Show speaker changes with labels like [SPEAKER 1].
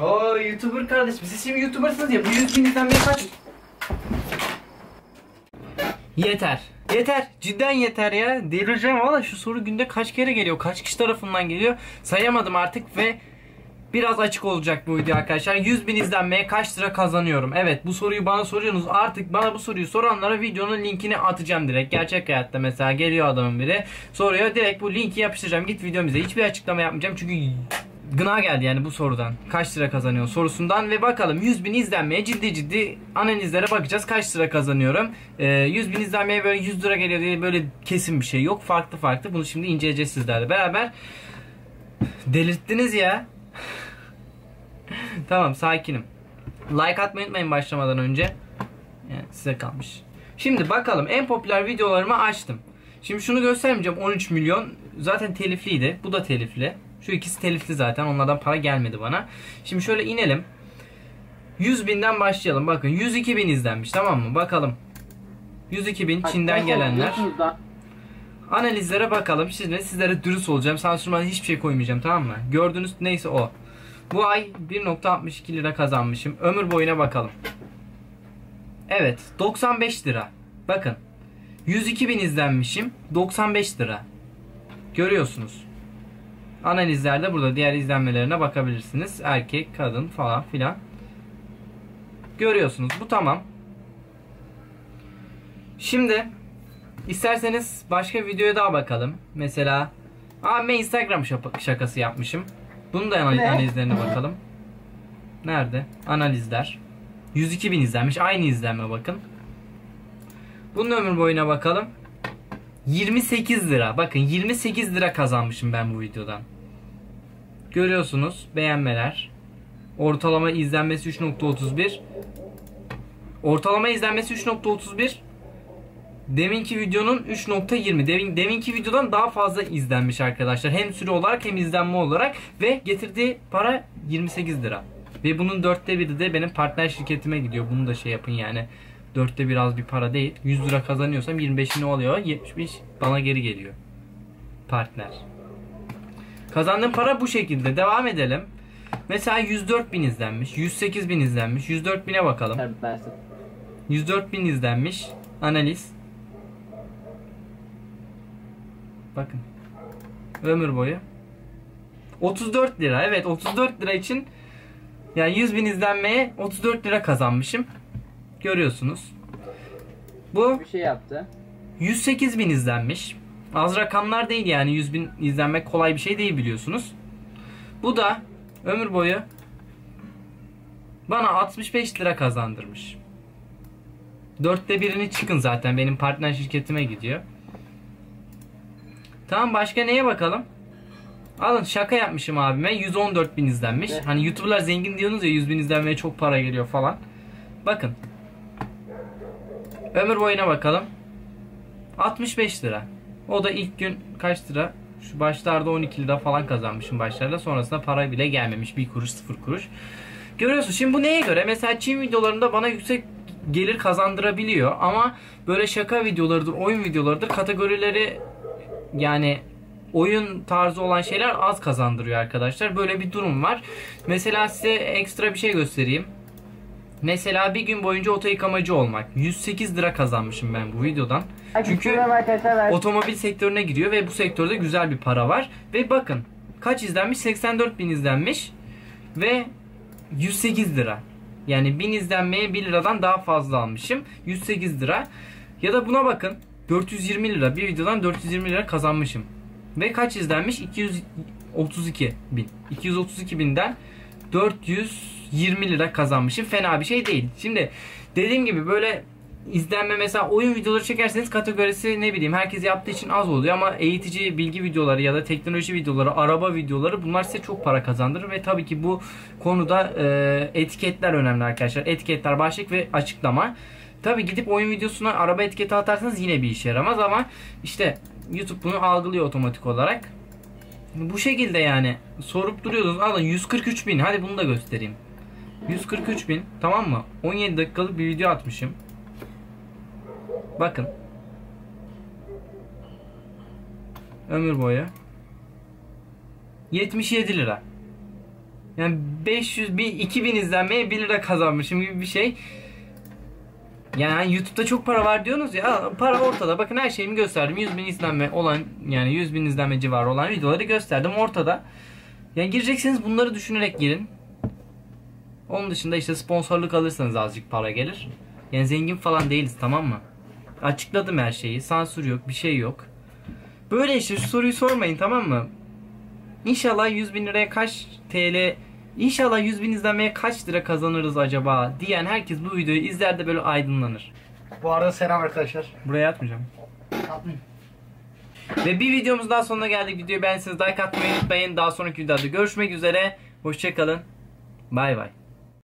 [SPEAKER 1] Oo YouTuber kardeşim siz şimdi YouTuber'sınız ya bu 100 bin izlenmeye kaç? Yeter. Yeter. Cidden yeter ya. Delireceğim valla şu soru günde kaç kere geliyor? Kaç kişi tarafından geliyor? Sayamadım artık ve biraz açık olacak bu video arkadaşlar. 100 bin izlenmeye kaç lira kazanıyorum? Evet bu soruyu bana soruyorsunuz. Artık bana bu soruyu soranlara videonun linkini atacağım direkt. Gerçek hayatta mesela geliyor adamın biri. Soruyor direkt bu linki yapıştıracağım. Git videomuza. Hiçbir açıklama yapmayacağım çünkü gına geldi yani bu sorudan. Kaç lira kazanıyor sorusundan ve bakalım 100 bin izlenmeye ciddi ciddi analizlere bakacağız. Kaç lira kazanıyorum? Ee, 100 bin izlenmeye böyle 100 lira geliyor diye böyle kesin bir şey yok. Farklı farklı. Bunu şimdi inceleyeceğiz sizlerle beraber. Delirttiniz ya. tamam sakinim. Like atmayı unutmayın başlamadan önce. Yani size kalmış. Şimdi bakalım en popüler videolarımı açtım. Şimdi şunu göstermeyeceğim 13 milyon zaten telifliydi. Bu da telifli. Şu ikisi telifli zaten onlardan para gelmedi bana. Şimdi şöyle inelim. 100 binden başlayalım. Bakın 102 bin izlenmiş tamam mı? Bakalım. 102 bin Çin'den gelenler. Analizlere bakalım. Şimdi sizlere dürüst olacağım. Sansürmeden hiçbir şey koymayacağım tamam mı? Gördüğünüz neyse o. Bu ay 1.62 lira kazanmışım. Ömür boyuna bakalım. Evet 95 lira. Bakın. 102 bin izlenmişim. 95 lira. Görüyorsunuz. Analizlerde burada diğer izlenmelerine bakabilirsiniz. Erkek, kadın falan filan. Görüyorsunuz. Bu tamam. Şimdi isterseniz başka videoya daha bakalım. Mesela Aa, ben Instagram şakası yapmışım. Bunun da analiz-
[SPEAKER 2] Ne?
[SPEAKER 1] analizlerine bakalım. Nerede? Analizler. 102 bin izlenmiş. Aynı izlenme bakın. Bunun ömür boyuna bakalım. 28 lira. Bakın 28 lira kazanmışım ben bu videodan. Görüyorsunuz beğenmeler. Ortalama izlenmesi 3.31. Ortalama izlenmesi 3.31. Deminki videonun 3.20. Demin, deminki videodan daha fazla izlenmiş arkadaşlar. Hem süre olarak hem izlenme olarak. Ve getirdiği para 28 lira. Ve bunun dörtte biri de benim partner şirketime gidiyor. Bunu da şey yapın yani. Dörtte bir az bir para değil. 100 lira kazanıyorsam 25'i ne oluyor? 75 bana geri geliyor. Partner. Kazandığım para bu şekilde. Devam edelim. Mesela 104 bin izlenmiş. 108 bin izlenmiş. 104 bine bakalım.
[SPEAKER 2] Terbilersin.
[SPEAKER 1] 104 bin izlenmiş. Analiz. Bakın. Ömür boyu. 34 lira. Evet 34 lira için yani 100 bin izlenmeye 34 lira kazanmışım. Görüyorsunuz. Bu
[SPEAKER 2] Bir şey yaptı.
[SPEAKER 1] 108 bin izlenmiş. Az rakamlar değil yani 100 bin izlenmek kolay bir şey değil biliyorsunuz. Bu da ömür boyu bana 65 lira kazandırmış. Dörtte birini çıkın zaten benim partner şirketime gidiyor. Tamam başka neye bakalım? Alın şaka yapmışım abime 114 bin izlenmiş.
[SPEAKER 2] Ne?
[SPEAKER 1] Hani youtuberlar zengin diyorsunuz ya 100 bin izlenmeye çok para geliyor falan. Bakın. Ömür boyuna bakalım. 65 lira. O da ilk gün kaç lira? Şu başlarda 12 lira falan kazanmışım başlarda. Sonrasında para bile gelmemiş. Bir kuruş sıfır kuruş. Görüyorsun. Şimdi bu neye göre? Mesela Çin videolarında bana yüksek gelir kazandırabiliyor. Ama böyle şaka videolarıdır, oyun videolarıdır. Kategorileri yani oyun tarzı olan şeyler az kazandırıyor arkadaşlar. Böyle bir durum var. Mesela size ekstra bir şey göstereyim. Mesela bir gün boyunca oto yıkamacı olmak. 108 lira kazanmışım ben bu videodan. Çünkü otomobil sektörüne giriyor ve bu sektörde güzel bir para var. Ve bakın kaç izlenmiş? 84 bin izlenmiş ve 108 lira. Yani 1000 izlenmeye 1 liradan daha fazla almışım. 108 lira. Ya da buna bakın. 420 lira. Bir videodan 420 lira kazanmışım. Ve kaç izlenmiş? 232 bin. 232 binden 420 lira kazanmışım. Fena bir şey değil. Şimdi dediğim gibi böyle izlenme mesela oyun videoları çekerseniz kategorisi ne bileyim herkes yaptığı için az oluyor ama eğitici bilgi videoları ya da teknoloji videoları, araba videoları bunlar size çok para kazandırır ve tabii ki bu konuda e, etiketler önemli arkadaşlar. Etiketler, başlık ve açıklama. Tabii gidip oyun videosuna araba etiketi atarsanız yine bir işe yaramaz ama işte YouTube bunu algılıyor otomatik olarak. Bu şekilde yani sorup duruyordunuz. Alın 143 bin. Hadi bunu da göstereyim. 143 bin. Tamam mı? 17 dakikalık bir video atmışım. Bakın. Ömür boyu. 77 lira. Yani 500 bir 2000 izlenmeye 1 lira kazanmışım gibi bir şey. Yani hani YouTube'da çok para var diyorsunuz ya para ortada. Bakın her şeyimi gösterdim. 100 bin izlenme olan yani 100 bin izlenme civarı olan videoları gösterdim ortada. Yani girecekseniz bunları düşünerek girin. Onun dışında işte sponsorluk alırsanız azıcık para gelir. Yani zengin falan değiliz tamam mı? Açıkladım her şeyi. Sansür yok, bir şey yok. Böyle işte şu soruyu sormayın tamam mı? İnşallah 100 bin liraya kaç TL İnşallah 100 bin izlenmeye kaç lira kazanırız acaba diyen herkes bu videoyu izler de böyle aydınlanır.
[SPEAKER 2] Bu arada selam arkadaşlar.
[SPEAKER 1] Buraya atmayacağım. Ve bir videomuz daha sonuna geldik. Videoyu beğendiyseniz like atmayı unutmayın. Daha sonraki videoda görüşmek üzere. Hoşçakalın. Bay bay.